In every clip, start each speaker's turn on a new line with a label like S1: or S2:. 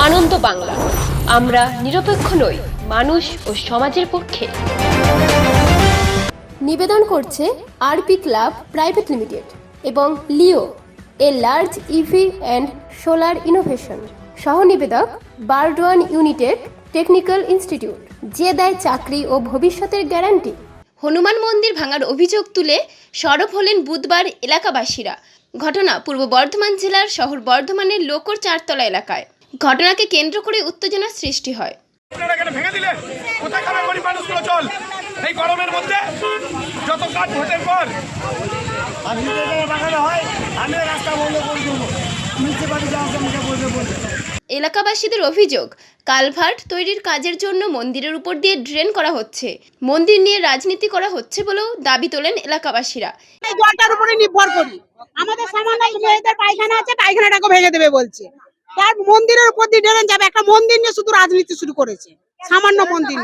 S1: আনন্দ বাংলা। আমরা নিরপেক্ষ নই মানুষ ও সমাজের পক্ষে।
S2: নিবেদন করছে আরপি ক্লাব প্রাইভেট লিমিটেড এবং Leo a large EV and solar innovation. সহ নিবেদক বারডোয়ান ইউনিটেড টেকনিক্যাল ইনস্টিটিউট যে দেয় চাকরি ও ভবিষ্যতের গ্যারান্টি।
S3: হনুমান মন্দির ভাঙার অভিযোগ তুলে সরব হলেন বুধবার এলাকাবাসীরা। ঘটনা পূর্ব বর্ধমান জেলার শহর বর্ধমানের লোকর চারতলা এলাকায়। ঘটনাকে কেন্দ্র করে উত্তেজনার সৃষ্টি হয়।
S4: ভেঙে দিলে কোথায় খাবে গরিব মানুষগুলো? চল। এই গরমের মধ্যে যত কাজ ভোটের পর
S5: আর ভিতরে হয় আমি রাস্তা বন্ধ করে দেবো। নিচে বাড়ি যাওয়া আমাকে বলবে বলবে।
S3: এলাকাবাসীদের অভিযোগ কালভার্ট তৈরির কাজের জন্য মন্দিরের উপর দিয়ে ড্রেন করা হচ্ছে। মন্দির নিয়ে রাজনীতি করা হচ্ছে বলেও দাবি তোলেন এলাকাবাসীরা।
S6: এই জলটার উপরে নির্ভর করি। আমাদের সামান্য মেয়েদের পায়খানা আছে পায়খানাটাকে ভেঙে দেবে বলছে। তার মন্দিরের উপর দিয়ে ড্রেন যাবে। একটা মন্দির নিয়ে শুধু রাজনীতি শুরু করেছে। সামান্য মন্দির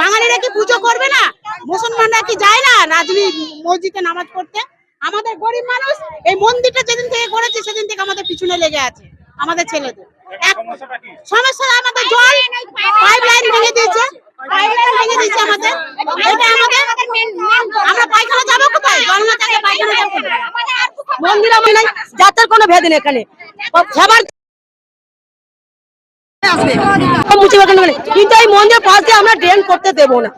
S6: বাঙালিরা কি পুজো করবে না? মুসলমানরা কি যায় না রাজনীতি মসজিদে নামাজ পড়তে? আমাদের গরিব মানুষ এই মন্দিরটা যেদিন থেকে করেছে, সেদিন থেকে আমাদের পিছনে লেগে আছে, আমাদের ছেলেদের। সমস্যা আমাদের জল পাইপ লাইন ভেঙে দিয়েছে। পাইপ লাইন ভেঙে দিয়েছে আমাদের। আমরা পায়খানা যাব কোথায়? জল না থাকলে পায়খানা
S7: কোনো ভেদ নেই এখানে। আসবে। মুছে বেখান মানে? কিন্তু এই মন্দির পাশ দিয়ে আমরা ড্রেন করতে দেবো না।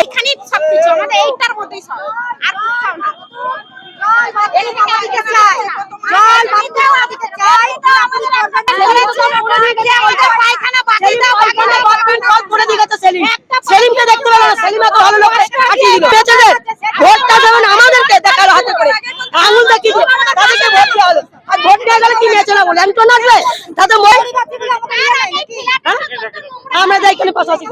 S6: এইখানেই সবকিছু আমাদের এইটার মধ্যেই সব। আর কোথাও না। এদিকে চাই। জল চাই। ছেলে ছোট মেয়েকে ওইটা পায়খানা বাঁচিয়ে দাও, পায়খানা
S7: বাথরুম সব করে দিয়ে গেছে সেলিম সেলিমকে দেখতে পেল না সেলিম এত ভালো লোক পাঠিয়ে দিল বেঁচেদের ভোটটা দেবেন আমাদেরকে দেখাল হাতে করে আঙুল দেখিয়ে দিয়ে তাদেরকে ভোট দেওয়া হলো আর ভোট দেওয়া গেলে কি মেয়েছে না বলে আমি তো নাচবে তাদের মই হ্যাঁ? আমরা যাই এখানে পাশাপাশি ঘর। আমরা যাই-
S6: আমাদের মহিলা ছেলে সবসময় আমাদের পাশে থাকতো এটা ওই পাশে।
S7: মনিকা সেলিম এখন চলে আসছে তখন সেলিম না মনিকা হলে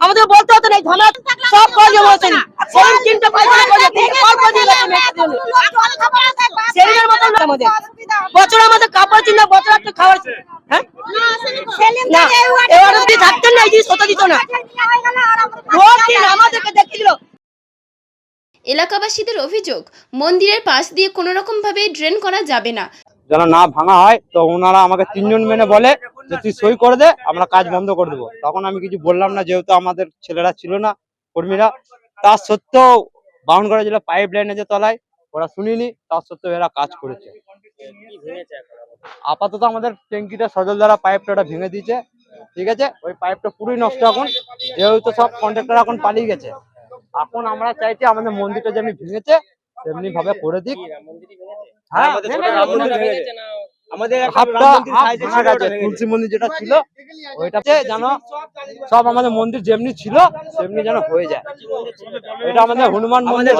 S7: আমাদের বলতে হতো না এই সব করে দেবো সেলিম সেলিম তিনটে দিয়ে কল করে দিয়ে গেছে সেলিমের মতন আমাদের। বছর আমাদের কাপড় চিন্তা বছর একটা খাবার ছিল। হ্যাঁ? না এবার থাকতেন না এই জিনিস হতে দিত না। আমাদেরকে
S3: এলাকাবাসীদের অভিযোগ, মন্দিরের পাশ দিয়ে কোনো রকম ভাবে ড্রেন করা যাবে না।
S8: যেন না ভাঙা হয়, তো ওনারা আমাকে তিনজন মেনে বলে যে, তুই সই করে দে, আমরা কাজ বন্ধ করে দেবো। তখন আমি কিছু বললাম না, যেহেতু আমাদের ছেলেরা ছিল না, কর্মীরা। তা সত্ত্বেও বাউন্ড করা ছিল পাইপ লাইন যে তলায়, ওরা শুনিনি, তা সত্ত্বেও এরা কাজ করেছে। আপাতত আমাদের ট্যাঙ্কিটা সজল দ্বারা পাইপটা ভেঙে দিয়েছে, ঠিক আছে? ওই পাইপটা পুরোই নষ্ট এখন, যেহেতু সব কন্ট্রাক্টর এখন পালিয়ে গেছে। এখন আমরা চাইছি আমাদের মন্দিরটা যেমনি ভেঙেছে তেমনি ভাবে করে দিক। হ্যাঁ
S5: আমাদের
S8: গেছে তুলসী মন্দির যেটা ছিল ওইটাতে যেন সব আমাদের মন্দির যেমনি ছিল তেমনি যেন হয়ে যায়। এটা আমাদের হনুমান মন্দির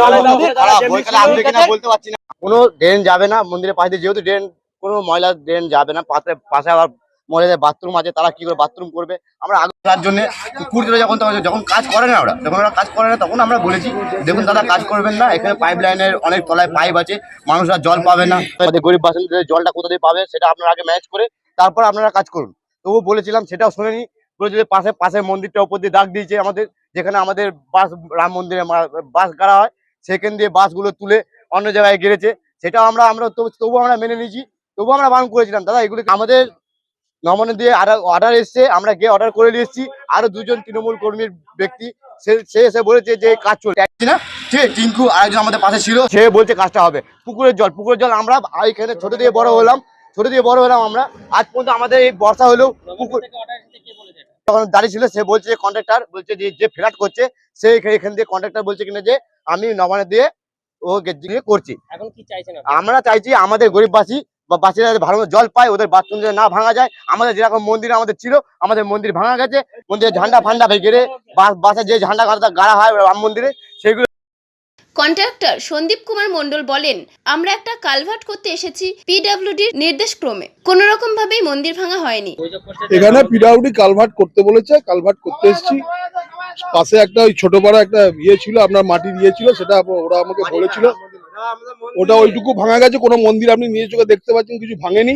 S9: কোনো ড্রেন যাবে না মন্দিরের পাশে দিয়ে যেহেতু ড্রেন কোনো ময়লা ড্রেন যাবে না পাশে পাশে আবার মহিলাদের বাথরুম আছে, তারা কি করে বাথরুম করবে? আমরা আগে তার জন্য ধরে যখন যখন কাজ করে না ওরা, যখন ওরা কাজ করে না, তখন আমরা বলেছি, দেখুন দাদা, কাজ করবেন না, এখানে পাইপ লাইনের অনেক তলায় পাইপ আছে, মানুষরা জল পাবে না। গরিব বাসিন্দাদের জলটা কোথা দিয়ে পাবে, সেটা আপনারা আগে ম্যানেজ করে, তারপর আপনারা কাজ করুন। তবু বলেছিলাম, সেটাও শুনেনি, বলেছে যে পাশে পাশে মন্দিরটা উপর দিয়ে দাগ দিয়েছে আমাদের, যেখানে আমাদের বাস, রাম মন্দিরে বাস গাড়া হয়, সেখান দিয়ে বাসগুলো তুলে অন্য জায়গায় গেড়েছে, সেটাও আমরা আমরা তবু আমরা মেনে নিয়েছি তবু আমরা বারণ করেছিলাম, দাদা, এগুলো আমাদের নমনে দিয়ে অর্ডার এসছে আমরা গিয়ে অর্ডার করে নিয়ে এসেছি। আরও দুজন তৃণমূল কর্মীর ব্যক্তি সে সে এসে বলেছে যে কাজ চলছে। না ঠিক আছে, টিঙ্কু আরেকজন আমাদের পাশে ছিল। সে বলছে কাজটা হবে। পুকুরের জল পুকুরের জল আমরা এখানে ছোট দিয়ে বড় হলাম ছোট দিয়ে বড় হলাম আমরা। আজ পর্যন্ত আমাদের এই বর্ষা হলেও পুকুর তখন দাঁড়িয়ে ছিল সে বলছে কন্ট্রাক্টর বলছে যে যে ফ্ল্যাট করছে সে এখান দিয়ে কন্ট্রাক্টর বলছে কিনা যে আমি নবানে দিয়ে ও গেট দিয়ে করছি।
S5: এখন কি চাইছেন
S9: আমরা চাইছি আমাদের গরিববাসী বা বাসীরা যাতে ভালো জল পায় ওদের বাথরুম যাতে না ভাঙা যায় আমাদের যেরকম মন্দির আমাদের ছিল আমাদের মন্দির ভাঙা গেছে মন্দিরে ঝান্ডা ফান্ডা ভেঙে বাসে যে ঝান্ডা গাড়া গাড়া হয় রাম মন্দিরে সেগুলো
S3: কন্ট্রাক্টর সন্দীপ কুমার মন্ডল বলেন আমরা একটা কালভার্ট করতে এসেছি পিডব্লিউডির নির্দেশ ক্রমে কোনো রকম ভাবেই মন্দির ভাঙা হয়নি।
S10: এখানে পিডাউডি কালভার্ট করতে বলেছে কালভার্ট করতে এসেছি। পাশে একটা ওই ছোট বড় একটা ইয়ে ছিল আপনার মাটি দিয়েছিল সেটা ওরা আমাকে বলেছিল। ওটা ওইটুকু ভাঙা গেছে কোনো মন্দির আপনি নিজের চোখে দেখতে পাচ্ছেন কিছু ভাঙেনি?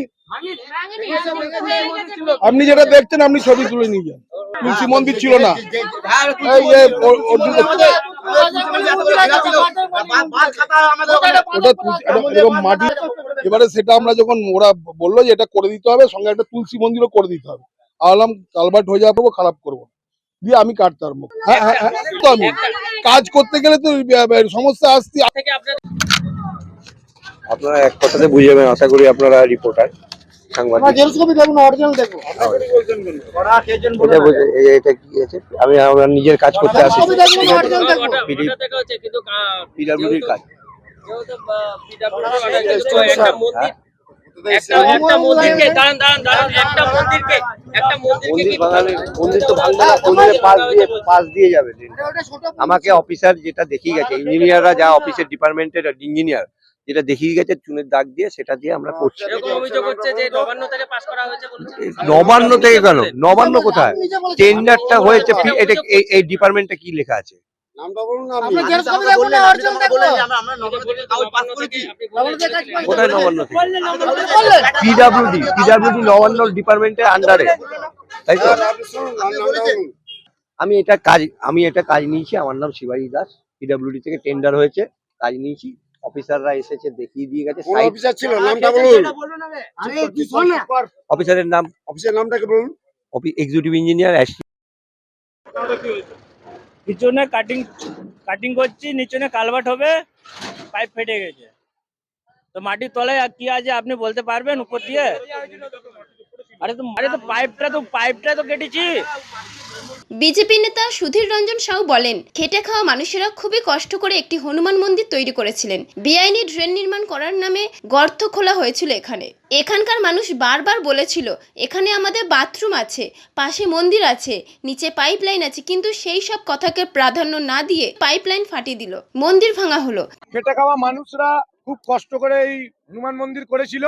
S10: আপনি যেটা দেখছেন আপনি ছবি তুলে নিয়ে যান। তুলসী মন্দির ছিল না। মাটি এবারে সেটা আমরা যখন ওরা বলল যে এটা করে দিতে হবে সঙ্গে একটা তুলসী মন্দিরও করে দিতে হবে। আলাম কালবাট হয়ে যাব খারাপ করব দিয়ে আমি কাটতাম। হ্যাঁ হ্যাঁ হ্যাঁ, আমি। কাজ করতে গেলে তো সমস্যা আসতে
S8: আপনারা এক কথাতে বুঝে যাবেন আশা করি আপনারা রিপোর্টার এটা কি আছে? আমি আমার নিজের কাজ করতে আসি। পিডাব্লিউডির কাজ। মন্দির। ভাঙালে মন্দির তো ভাঙবে না মন্দিরের পাশ দিয়ে যাবে। আমাকে অফিসার যেটা দেখিয়ে গেছে ইঞ্জিনিয়াররা যা অফিসের ডিপার্টমেন্টের ইঞ্জিনিয়ার যেটা দেখিয়ে গেছে চুনের দাগ দিয়ে সেটা দিয়ে আমরা করছি। নবান্ন থেকে কেন? নবান্ন কোথায়? টেন্ডারটা হয়েছে এটা এই- এই ডিপার্টমেন্টটা কি লেখা আছে? কোথায় নবান্ন থেকে? পিডাব্লিউডি পিডাব্লিউডি নবান্ন ডিপার্টমেন্টের আন্ডারে তাই তো? আমি এটা কাজ আমি এটা কাজ নিয়েছি আমার নাম শিবাজী দাস। পিডাব্লিউডি থেকে টেন্ডার হয়েছে কাজ নিয়েছি। অফিসাররা এসেছে দেখিয়ে দিয়ে গেছে।
S5: অফিসার ছিল? নামটা বলুন।
S8: অফিসারের নাম
S5: অফিসের নামটাকে বলুন?
S8: এক্সিকিউটিভ ইঞ্জিনিয়ার
S11: পিছনে কাটিং কাটিং করছি নিচনে কালভার্ট হবে পাইপ ফেটে গেছে। তো মাটির তলায় আর কি আছে আপনি বলতে পারবেন উপর দিয়ে? আরে তো আরে তো পাইপটা তো পাইপটা তো কেটেছি।
S3: বিজেপি নেতা সুধীর রঞ্জন সাউ বলেন, খেটে খাওয়া মানুষেরা খুবই কষ্ট করে একটি হনুমান মন্দির তৈরি করেছিলেন। বেআইনি ড্রেন নির্মাণ করার নামে গর্ত খোলা হয়েছিল এখানে। এখানকার মানুষ বারবার বলেছিল, এখানে আমাদের বাথরুম আছে, পাশে মন্দির আছে, নিচে পাইপলাইন আছে। কিন্তু সেই সব কথাকে প্রাধান্য না দিয়ে পাইপলাইন ফাটিয়ে দিল। মন্দির ভাঙা হলো।
S4: খেটে খাওয়া মানুষরা খুব কষ্ট করে এই হনুমান মন্দির করেছিল।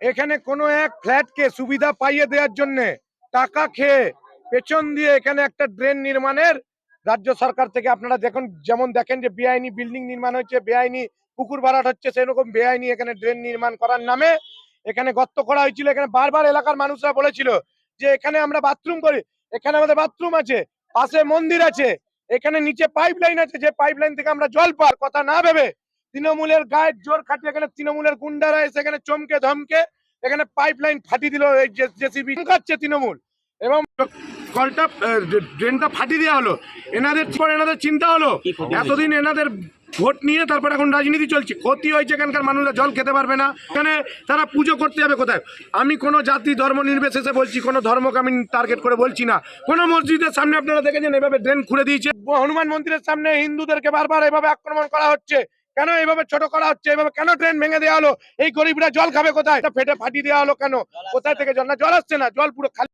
S4: এখানে কোনো এক ফ্ল্যাটকে সুবিধা পাইয়ে দেওয়ার জন্য টাকা খেয়ে পেছন দিয়ে এখানে একটা ড্রেন নির্মাণের রাজ্য সরকার থেকে আপনারা দেখুন, যেমন দেখেন যে বেআইনি বিল্ডিং নির্মাণ হচ্ছে, বেআইনি পুকুর বাড়াট হচ্ছে, সেরকম বেআইনি এখানে ড্রেন নির্মাণ করার নামে এখানে গর্ত করা হয়েছিল। এখানে বারবার এলাকার মানুষরা বলেছিল যে এখানে আমরা বাথরুম করি, এখানে আমাদের বাথরুম আছে, পাশে মন্দির আছে, এখানে নিচে পাইপ লাইন আছে, যে পাইপ লাইন থেকে আমরা জল পার কথা না ভেবে তৃণমূলের গায়ের জোর খাটিয়ে এখানে তৃণমূলের গুন্ডারা এসে এখানে চমকে ধমকে এখানে পাইপ লাইন ফাটিয়ে দিল এই জেসিবি। তৃণমূল এবং কলটা ড্রেনটা ফাটিয়ে দেওয়া হলো। এনাদের পর এনাদের চিন্তা হলো এতদিন এনাদের ভোট নিয়ে তারপর এখন রাজনীতি চলছে। ক্ষতি হয়েছে এখানকার মানুষরা জল খেতে পারবে না। এখানে তারা পুজো করতে যাবে কোথায়? আমি কোনো জাতি ধর্ম নির্বিশেষে বলছি কোনো ধর্মকে আমি টার্গেট করে বলছি না। কোনো মসজিদের সামনে আপনারা দেখেছেন এভাবে ড্রেন খুলে দিয়েছে। হনুমান মন্দিরের সামনে হিন্দুদেরকে বারবার এভাবে আক্রমণ করা হচ্ছে। কেন এইভাবে ছোট করা হচ্ছে? এইভাবে কেন ট্রেন ভেঙে দেওয়া হলো? এই গরিবরা জল খাবে কোথায়? ফেটে ফাটিয়ে দেওয়া হলো কেন? কোথায় থেকে জল? না জল আসছে না জল পুরো খালি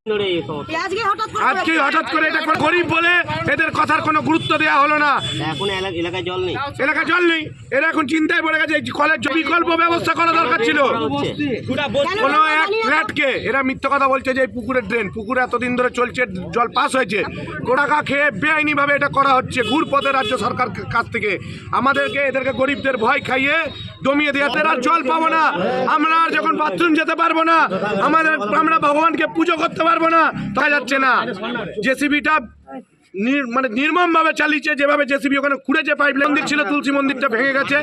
S4: আজকে হঠাৎ করে এটা করে গরিব বলে এদের কথার কোনো গুরুত্ব দেওয়া হলো না।
S11: এখন এলাকায় জল নেই।
S4: এলাকা জল নেই। এরা এখন চিন্তায় পড়ে গেছে এই কলের বিকল্প ব্যবস্থা করা দরকার ছিল। কোনো এক ফ্ল্যাটকে এরা মিথ্যা কথা বলছে যে এই পুকুরের ড্রেন পুকুর এতদিন ধরে চলছে জল পাস হয়েছে। গোড়াকা খেয়ে বেআইনি ভাবে এটা করা হচ্ছে। ঘুরপথে রাজ্য সরকার কাছ থেকে। আমাদেরকে এদেরকে গরিবদের ভয় খাইয়ে দমিয়ে এদের আর জল পাবো না। আমরা আর যখন বাথরুম যেতে পারব না, আমাদের আমরা ভগবানকে পুজো করতে পারব না দেখা যাচ্ছে না। জেসিবিটা মানে নির্মম ভাবে চালিয়েছে যেভাবে জেসিবি ওখানে খুঁড়েছে পাইপ মন্দির ছিল তুলসী মন্দিরটা ভেঙে গেছে।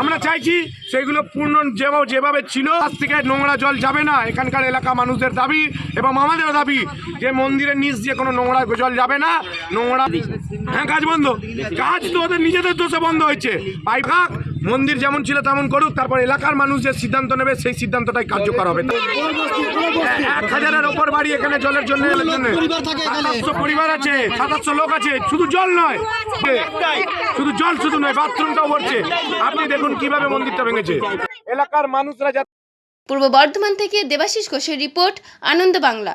S4: আমরা চাইছি সেইগুলো পূর্ণ যেভাবে যেভাবে ছিল আজ থেকে নোংরা জল যাবে না। এখানকার এলাকা মানুষদের দাবি এবং আমাদের দাবি যে মন্দিরের নিচ দিয়ে কোনো নোংরা জল যাবে না। নোংরা হ্যাঁ কাজ বন্ধ। কাজ তো ওদের নিজেদের দোষে বন্ধ হয়েছে। পাইপ হাক মন্দির যেমন ছিল তেমন করুক তারপর এলাকার মানুষ যে সিদ্ধান্ত নেবে সেই সিদ্ধান্তটাই কার্যকর হবে। হাজারের ওপর বাড়ি এখানে জলের জন্য পরিবার আছে সাতাশশো লোক আছে শুধু জল নয়। শুধু জল শুধু নয় বাথরুমটাও ভরছে। আপনি দেখুন কীভাবে মন্দিরটা ভেঙেছে। এলাকার মানুষরা যাতে
S3: পূর্ব বর্ধমান থেকে দেবাশিস ঘোষের রিপোর্ট আনন্দ বাংলা।